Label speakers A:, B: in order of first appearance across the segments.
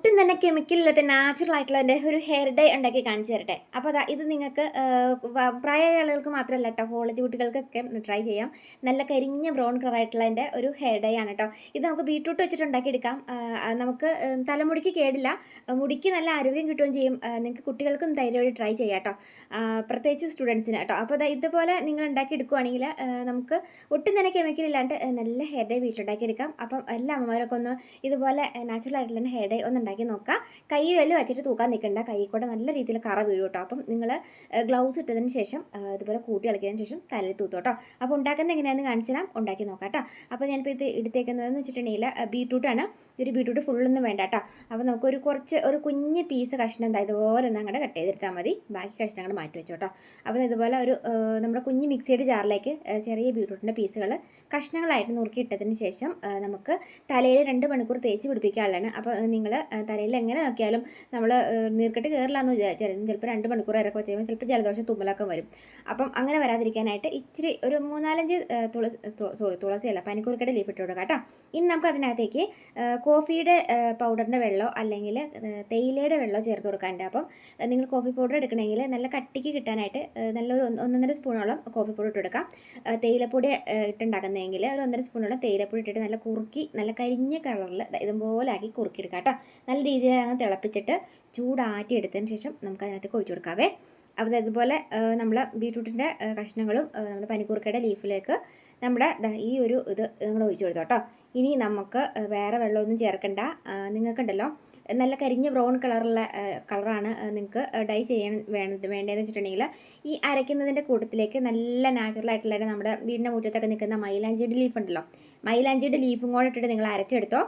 A: ഒട്ടും തന്നെ കെമിക്കൽ ഇല്ലാത്ത നാച്ചുറൽ ആയിട്ടുള്ള എന്റെ ഒരു ഹെയർ ഡേ ഉണ്ടാക്കി കാണിച്ചു തരട്ടെ. അപ്പോൾ അതാ ഇത് നിങ്ങൾക്ക് പ്രായമായ ആളുകൾക്ക് മാത്രമല്ല കേട്ടോ കോളേജ് കുട്ടികൾക്കൊക്കെ ട്രൈ ചെയ്യാം. നല്ല കരിഞ്ഞ ബ്രൗൺ കളർ ആയിട്ടുള്ള എന്റെ ഒരു ഹെയർ ഡേ ആണ് കേട്ടോ ഇത് നമുക്ക് ബീട്രൂട്ട് വെച്ചിട്ട് ഉണ്ടാക്കിയെടുക്കാം. നമുക്ക് തലമുടിക്ക് കേടില്ല. മുടിക്ക് നല്ല ആരോഗ്യം കിട്ടുകയും ചെയ്യും. നിങ്ങൾക്ക് കുട്ടികൾക്കും ധൈര്യമായിട്ട് ട്രൈ ചെയ്യാം കേട്ടോ പ്രത്യേകിച്ച് സ്റ്റുഡൻസിന് കേട്ടോ അപ്പോൾ അതാ ഇതുപോലെ നിങ്ങൾ ഉണ്ടാക്കി എടുക്കുവാണെങ്കിൽ നമുക്ക് ഒട്ടും തന്നെ കെമിക്കൽ ഇല്ലാണ്ട് നല്ല ഹെയർ ഡേ വീട്ടിലുണ്ടാക്കിയെടുക്കാം അപ്പം എല്ലാ അമ്മമാരൊക്കെ ഒന്ന് ഇതുപോലെ നാച്ചുറൽ ആയിട്ടുള്ള ഹെയർ ഡേ ഒന്ന് ഉണ്ടാക്കി നോക്കാം. കൈ വല്ല വെച്ചിട്ട് തൂക്കാൻ നിൽക്കണ്ട. കൈ കൂടെ നല്ല രീതിയിൽ കറ വീഴും കേട്ടോ അപ്പം നിങ്ങൾ ഗ്ലൗസ് ഇട്ടതിന് ശേഷം ഇതുപോലെ കൂട്ടി കളിക്കുന്നതിന് ശേഷം തലയിൽ തൂത്തു കേട്ടോ അപ്പോൾ ഉണ്ടാക്കുന്നത് എങ്ങനെയാണെന്ന് കാണിച്ചു തരാം. ഉണ്ടാക്കി നോക്കാം കേട്ടോ അപ്പോൾ ഞാനിപ്പോൾ ഇത് എടുത്തേക്കുന്നതെന്ന് വെച്ചിട്ടുണ്ടെങ്കിൽ ബീട്രൂട്ടാണ് ഒരു ബീട്രൂട്ട് ഫുള്ളൊന്നും വേണ്ട കേട്ടോ അപ്പോൾ നമുക്കൊരു കുറച്ച് ഒരു കുഞ്ഞ് പീസ് കഷ്ണം എന്താ ഇതുപോലെ ഒന്ന് അങ്ങോട്ട് കട്ട് ചെയ്തെടുത്താൽ മതി. ബാക്കി കഷ്ണങ്ങൾ മാറ്റി വെച്ചോ കേട്ടോ അപ്പോൾ ഇതുപോലെ ഒരു നമ്മുടെ കുഞ്ഞ് മിക്സിയുടെ ജാറിലേക്ക് ചെറിയ ബീട്രൂട്ടിന്റെ പീസുകൾ കഷ്ണങ്ങളായിട്ട് നുറുക്കി ഇട്ടതിന് ശേഷം നമുക്ക് തലയിൽ രണ്ട് മണിക്കൂർ തേച്ച് പിടിപ്പിക്കാനുള്ളതാണ്. അപ്പോൾ നിങ്ങൾ തലയിൽ എങ്ങനെ നോക്കിയാലും നമ്മൾ നീർക്കെട്ട് കയറില്ല എന്ന് വിചാരിച്ചാലും ചിലപ്പോൾ രണ്ട് മണിക്കൂർ ഇറക്കി വെച്ച് ചിലപ്പോൾ ജലദോഷം തുമ്മലൊക്കെ വരും. അപ്പം അങ്ങനെ വരാതിരിക്കാനായിട്ട് ഇച്ചിരി ഒരു മൂന്നാലഞ്ച് തുളസി സോറി തുളസിയല്ല പനിക്കൂർക്കയുടെ ലീഫ് ഇട്ട് കൊടുക്കാം കേട്ടോ. ഇനി നമുക്ക് അതിനകത്തേക്ക് കോഫിയുടെ പൗഡറിന്റെ വെള്ളമോ അല്ലെങ്കിൽ തേയിലയുടെ വെള്ളമോ ചേർത്ത് കൊടുക്കാനുണ്ട്. അപ്പം നിങ്ങൾ കോഫി പൗഡർ എടുക്കണമെങ്കിൽ നല്ല കട്ടിക്ക് കിട്ടാനായിട്ട് നല്ലൊരു ഒന്ന് ഒന്നൊന്നര സ്പൂണോളം കോഫി പൗഡർ ഇട്ട് കൊടുക്കാം. ആ, തേയിലപ്പൊടി ഇട്ടുണ്ടാക്കുന്നതെങ്കിൽ ഒരു ഒന്നര സ്പൂണോളം തേയിലപ്പൊടി ഇട്ടിട്ട് നല്ല കുറുക്കി നല്ല കരിഞ്ഞ കളറിൽ ഇതുപോലെ ആക്കി കുറുക്കി എടുക്കാം കേട്ടോ. നല്ല രീതിയിൽ അങ്ങ് തിളപ്പിച്ചിട്ട് ചൂടാറ്റി എടുത്തതിന് ശേഷം നമുക്ക് അതിനകത്തേക്ക് ഒഴിച്ചു കൊടുക്കാവേ. അപ്പോൾ ഇതുപോലെ നമ്മൾ ബീട്രൂട്ടിന്റെ കഷ്ണങ്ങളും നമ്മുടെ പനിക്കൂർക്കയുടെ ലീഫിലേക്ക് നമ്മുടെ ഈ ഒരു ഇത് നിങ്ങൾ ഒഴിച്ചു കൊടുത്തു കേട്ടോ ഇനി നമുക്ക് വേറെ വെള്ളമൊന്നും ചേർക്കണ്ട. നിങ്ങൾക്കുണ്ടല്ലോ നല്ല കരിഞ്ഞ ബ്രൗൺ കളറുള്ള കളറാണ് നിങ്ങൾക്ക് ഡൈ ചെയ്യാൻ വേണ്ട വേണ്ടതെന്ന് വെച്ചിട്ടുണ്ടെങ്കിൽ ഈ അരയ്ക്കുന്നതിന്റെ കൂട്ടത്തിലേക്ക് നല്ല നാച്ചുറൽ ആയിട്ടുള്ള നമ്മുടെ വീടിന്റെ മുറ്റത്തൊക്കെ നിൽക്കുന്ന മൈലാഞ്ചിയുടെ ലീഫ് ഉണ്ടല്ലോ മൈലാഞ്ചിയുടെ ലീഫും കൂടെ ഇട്ടിട്ട് നിങ്ങൾ അരച്ചെടുത്തോ.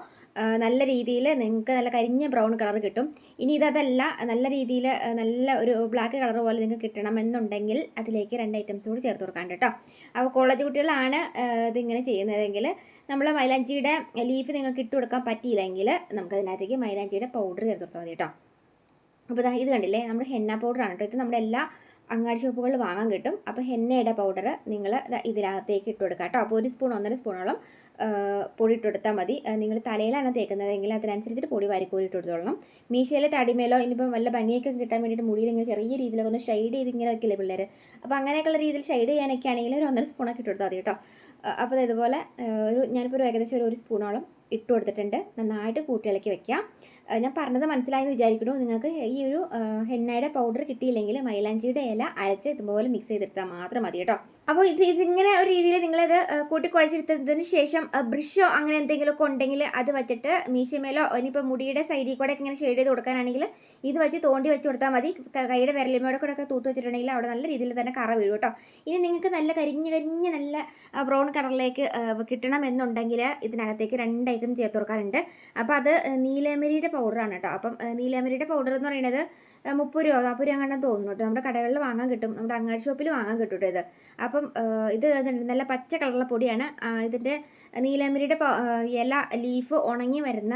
A: നല്ല രീതിയിൽ നിങ്ങൾക്ക് നല്ല കരിഞ്ഞ ബ്രൗൺ കളർ കിട്ടും. ഇനി ഇതല്ല നല്ല രീതിയിൽ നല്ല ഒരു ബ്ലാക്ക് കളർ പോലെ നിങ്ങൾക്ക് കിട്ടണമെന്നുണ്ടെങ്കിൽ അതിലേക്ക് രണ്ട് ഐറ്റംസ് കൂടി ചേർത്ത് കൊടുക്കാൻ കേട്ടോ അപ്പോൾ കോളേജ് കുട്ടികളാണ് ഇതിങ്ങനെ ചെയ്യുന്നതെങ്കിൽ നമ്മൾ മൈലാഞ്ചിയുടെ ലീഫ് നിങ്ങൾക്ക് ഇട്ട് കൊടുക്കാൻ പറ്റിയില്ലെങ്കിൽ നമുക്ക് അതിനകത്തേക്ക് മൈലാഞ്ചിയുടെ പൗഡർ ചേർത്ത് കൊടുത്താൽ മതി കേട്ടോ അപ്പോൾ ഇത് കണ്ടില്ലേ നമ്മുടെ ഹെന്ന പൗഡറാണ് കേട്ടോ ഇത് നമ്മുടെ എല്ലാ അങ്ങാടി ഷോപ്പുകളിൽ വാങ്ങാൻ കിട്ടും. അപ്പോൾ ഹെന്നയുടെ പൗഡർ നിങ്ങൾ ഇതിനകത്തേക്ക് ഇട്ട് കൊടുക്കുക കേട്ടോ അപ്പോൾ ഒരു സ്പൂൺ ഒന്നര സ്പൂണോളം പൊടി ഇട്ടുകൊടുത്താൽ മതി. നിങ്ങൾ തലയിലാണ് തേക്കുന്നതെങ്കിൽ അതിനനുസരിച്ചിട്ട് പൊടി വാരിക്കോരി ഇട്ട് കൊടുത്തോളണം മീശയിലെ തടിമേലോ ഇനിയിപ്പം വല്ല ഭംഗിയൊക്കെ കിട്ടാൻ വേണ്ടിയിട്ട് മുടിയിൽ ഇങ്ങനെ ചെറിയ രീതിയിലൊക്കെ ഒന്ന് ഷെയ്ഡ് ചെയ്ത് ഇങ്ങനെ വെക്കില്ലേ പിള്ളേർ അപ്പോൾ അങ്ങനെയൊക്കെയുള്ള രീതിയിൽ ഷെയ്ഡ് ചെയ്യാനൊക്കെ ആണെങ്കിൽ ഒരു ഒന്നര സ്പൂണൊക്കെ ഇട്ടുകൊടുത്താൽ മതി കേട്ടോ. അപ്പോൾ ഇതുപോലെ ഒരു ഞാനിപ്പോൾ ഒരു ഏകദേശം ഒരു ഒരു സ്പൂണോളം ഇട്ട് കൊടുത്തിട്ടുണ്ട് നന്നായിട്ട് കൂട്ടി ഇളക്കി വെക്കാം. ആ, ഞാൻ പറഞ്ഞത് മനസ്സിലായെന്ന് വിചാരിക്കുന്നു. നിങ്ങൾക്ക് ഈ ഒരു ഹെന്നയുടെ പൗഡർ കിട്ടിയില്ലെങ്കിൽ മൈലാഞ്ചിയുടെ ഇല അരച്ച് ഇതുപോലെ മിക്സ് ചെയ്തെടുത്താൽ മാത്രം മതി കേട്ടോ. അപ്പോൾ ഇത് ഇതിങ്ങനെ ഒരു രീതിയിൽ നിങ്ങളിത് കൂട്ടിക്കുഴച്ചെടുത്തതിന് കൂട്ടി കുഴച്ചെടുത്തതിന് ശേഷം ബ്രഷോ അങ്ങനെ എന്തെങ്കിലുമൊക്കെ ഉണ്ടെങ്കിൽ അത് വെച്ചിട്ട് മീശമേലോ ഇനിയിപ്പോൾ മുടിയുടെ സൈഡിൽ കൂടെ ഇങ്ങനെ ഷെയ്ഡ് ചെയ്ത് കൊടുക്കാനാണെങ്കിൽ ഇത് വെച്ച് തോണ്ടി വെച്ച് കൊടുത്താൽ മതി. കൈയുടെ വിരലിമയുടെ കൂടെ ഒക്കെ തൂത്ത് വെച്ചിട്ടുണ്ടെങ്കിൽ അവിടെ നല്ല രീതിയിൽ തന്നെ കറ വീഴും കേട്ടോ. ഇനി നിങ്ങൾക്ക് നല്ല കരിഞ്ഞ് കരിഞ്ഞ് നല്ല ബ്രൗൺ കളറിലേക്ക് കിട്ടണം എന്നുണ്ടെങ്കിൽ ഇതിനകത്തേക്ക് രണ്ട് ഐറ്റം ചേർത്ത് കൊടുക്കാറുണ്ട് അപ്പോൾ അത് നീലമരിയുടെ പൗഡറാണ് കേട്ടോ അപ്പം നീലാമരിയുടെ പൗഡർ എന്ന് പറയുന്നത് മുപ്പത് രൂപ നാൽപ്പത് രൂപ കണ്ടാൽ തോന്നുന്നു കേട്ടോ. നമ്മുടെ കടകളിൽ വാങ്ങാൻ കിട്ടും. നമ്മുടെ അങ്ങാടി ഷോപ്പിൽ വാങ്ങാൻ കിട്ടും കേട്ടോ ഇത്. അപ്പം ഇത് നല്ല പച്ച കളറുള്ള പൊടിയാണ്. ഇതിന്റെ നീലമരിയുടെ ഇല ലീഫ് ഉണങ്ങി വരുന്ന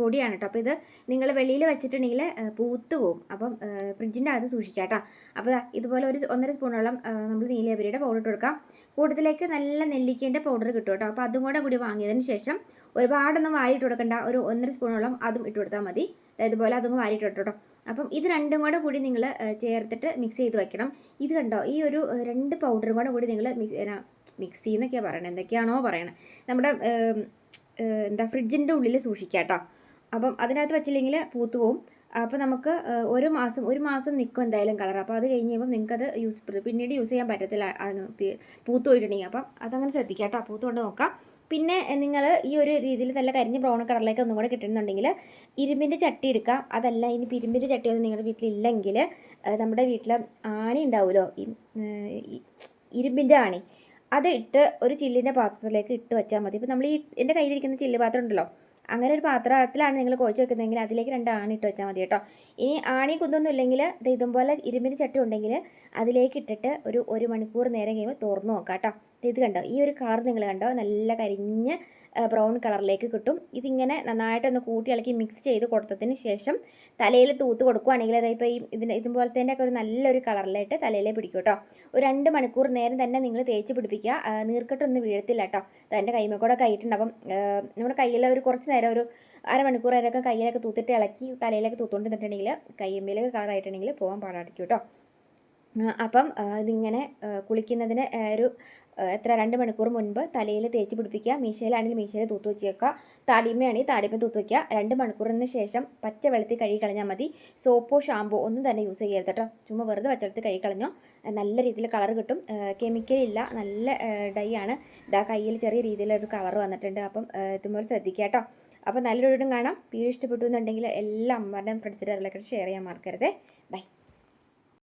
A: പൊടിയാണ് കേട്ടോ. അപ്പോൾ ഇത് നിങ്ങൾ വെളിയിൽ വെച്ചിട്ടുണ്ടെങ്കിൽ പൂത്ത് പോകും അപ്പം ഫ്രിഡ്ജിന്റെ അകത്ത് സൂക്ഷിക്കാം കേട്ടോ. അപ്പോൾ ഇതുപോലെ ഒരു ഒന്നര സ്പൂണോളം നമ്മൾ നീലമരിയുടെ പൗഡർ ഇട്ട് കൊടുക്കാം. കൂട്ടത്തിലേക്ക് നല്ല നെല്ലിക്കേന്റെ പൗഡർ കിട്ടും കേട്ടോ. അപ്പോൾ അതും കൂടെ കൂടി വാങ്ങിയതിന് ശേഷം ഒരുപാടൊന്നും വാരിയിട്ട് കൊടുക്കണ്ട. ഒരു ഒന്നര സ്പൂണോളം അതും ഇട്ട് കൊടുത്താൽ മതി. ഇതുപോലെ അതും വാരിയിട്ട് കേട്ടോ. അപ്പം ഇത് രണ്ടും കൂടെ കൂടി നിങ്ങൾ ചേർത്തിട്ട് മിക്സ് ചെയ്ത് വെക്കണം. ഇത് കണ്ടോ? ഈ ഒരു രണ്ട് പൗഡറും കൂടെ കൂടി നിങ്ങൾ മിക്സ് ചെയ്യുന്നൊക്കെയാണ് പറയണത് എന്തൊക്കെയാണോ പറയണത് നമ്മുടെ എന്താ ഫ്രിഡ്ജിന്റെ ഉള്ളിൽ സൂക്ഷിക്കുക കേട്ടോ. അപ്പം അതിനകത്ത് വെച്ചില്ലെങ്കിൽ പൂത്തു പോവും. അപ്പോൾ നമുക്ക് ഒരു മാസം ഒരു മാസം നിൽക്കും എന്തായാലും കളർ അപ്പോൾ അത് കഴിഞ്ഞ് കഴിയുമ്പോൾ അത് യൂസ് പിന്നീട് യൂസ് ചെയ്യാൻ പറ്റത്തില്ല. പൂത്ത് പോയിട്ടുണ്ടെങ്കിൽ. അപ്പം അതങ്ങനെ ശ്രദ്ധിക്കാം കേട്ടോ. പൂത്ത് കൊണ്ട് നോക്കാം. പിന്നെ നിങ്ങൾ ഈ ഒരു രീതിയിൽ നല്ല കരിഞ്ഞ ബ്രൗൺ കളറിലേക്ക് ഒന്നും കൂടെ കിട്ടുന്നുണ്ടെങ്കിൽ ഇരുമ്പിന്റെ ചട്ടി എടുക്കാം അതല്ല ഇനി ഇരുമ്പിന്റെ ചട്ടിയൊന്നും നിങ്ങളുടെ വീട്ടിലില്ലെങ്കിൽ നമ്മുടെ വീട്ടിൽ ആണി ഉണ്ടാവുമല്ലോ. ഇരുമ്പിന്റെ ആണി. അത് ഇട്ട് ഒരു ചില്ലിന്റെ പാത്രത്തിലേക്ക് ഇട്ട് വെച്ചാൽ മതി. ഇപ്പോൾ നമ്മൾ ഈ എന്റെ കയ്യിലിരിക്കുന്ന ചില്ല് പാത്രം ഉണ്ടല്ലോ. അങ്ങനെ ഒരു പാത്രത്തിലാണ് നിങ്ങൾ കുഴച്ച് വെക്കുന്നതെങ്കിൽ അതിലേക്ക് രണ്ട് ആണി ഇട്ട് വെച്ചാൽ മതി കേട്ടോ. ഇനി ആണി കുന്നൊന്നും ഇല്ലെങ്കിൽ ദേ ഇതുപോലെ ഇരുമ്പിന്റെ ചട്ടി ഉണ്ടെങ്കിൽ അതിലേക്ക് ഇട്ടിട്ട് ഒരു ഒരു മണിക്കൂർ നേരം കഴിയുമ്പോൾ തുറന്നു നോക്കാം കേട്ടോ. ഇത് കണ്ടോ? ഈ ഒരു കളർ നിങ്ങൾ കണ്ടോ? നല്ല കരിഞ്ഞ് ബ്രൗൺ കളറിലേക്ക് കിട്ടും. ഇതിങ്ങനെ നന്നായിട്ടൊന്ന് കൂട്ടി ഇളക്കി മിക്സ് ചെയ്ത് കൊടുത്തതിന് ശേഷം തലയിൽ തൂത്ത് കൊടുക്കുകയാണെങ്കിൽ ഇപ്പോൾ ഈ ഇതിന്റെ ഇതുപോലത്തെ ഒക്കെ ഒരു നല്ലൊരു കളറിലായിട്ട് തലയിലേ പിടിക്കും കേട്ടോ ഒരു രണ്ട് മണിക്കൂർ നേരം തന്നെ നിങ്ങൾ തേച്ച് പിടിപ്പിക്കുക. നീർക്കെട്ടൊന്നും വീഴത്തില്ല കേട്ടോ എന്റെ കൈമേ കൂടെ കൈയിട്ടുണ്ട് അപ്പം നമ്മുടെ കയ്യിൽ ഒരു കുറച്ച് നേരം ഒരു അരമണിക്കൂർ നേരമൊക്കെ കയ്യിലൊക്കെ തൂത്തിട്ട് ഇളക്കി തലയിലൊക്കെ തൂത്തുകൊണ്ട് നിന്നിട്ടുണ്ടെങ്കിൽ കയ്യമ്മയിലൊക്കെ കളറായിട്ടുണ്ടെങ്കിൽ പോകാൻ പാടായിരിക്കും കേട്ടോ അപ്പം ഇതിങ്ങനെ കുളിക്കുന്നതിന് ഒരു എത്ര? രണ്ട് മണിക്കൂർ മുൻപ് തലയിൽ തേച്ച് പിടിപ്പിക്കുക മീശയിലാണെങ്കിൽ മീശയിൽ തൂത്ത് വെച്ച് വെക്കുക താടിമയാണെങ്കിൽ താടിമ തൂത്ത് വയ്ക്കുക രണ്ട് മണിക്കൂറിന് ശേഷം പച്ച വെള്ളത്തിൽ കഴുകി കളഞ്ഞാൽ മതി. സോപ്പോ ഷാമ്പോ ഒന്നും തന്നെ യൂസ് ചെയ്യരുത് കേട്ടോ ചുമ്മാ വെറുതെ പച്ചവെള്ളത്തിൽ കഴുകി കളഞ്ഞോ നല്ല രീതിയിൽ കളർ കിട്ടും. കെമിക്കൽ ഇല്ല. നല്ല ഡൈ ആണ്. ഇതാ കയ്യിൽ ചെറിയ രീതിയിലൊരു കളർ വന്നിട്ടുണ്ട്. അപ്പം ഇതുപോലെ ശ്രദ്ധിക്കുക കേട്ടോ അപ്പോൾ നല്ലൊരു കാണാം. വീഡിയോ ഇഷ്ടപ്പെട്ടു എന്നുണ്ടെങ്കിൽ എല്ലാ അമ്മമാരുടെയും ഫ്രണ്ട്സിന്റെ ഷെയർ ചെയ്യാൻ മറക്കരുത്. ബൈ.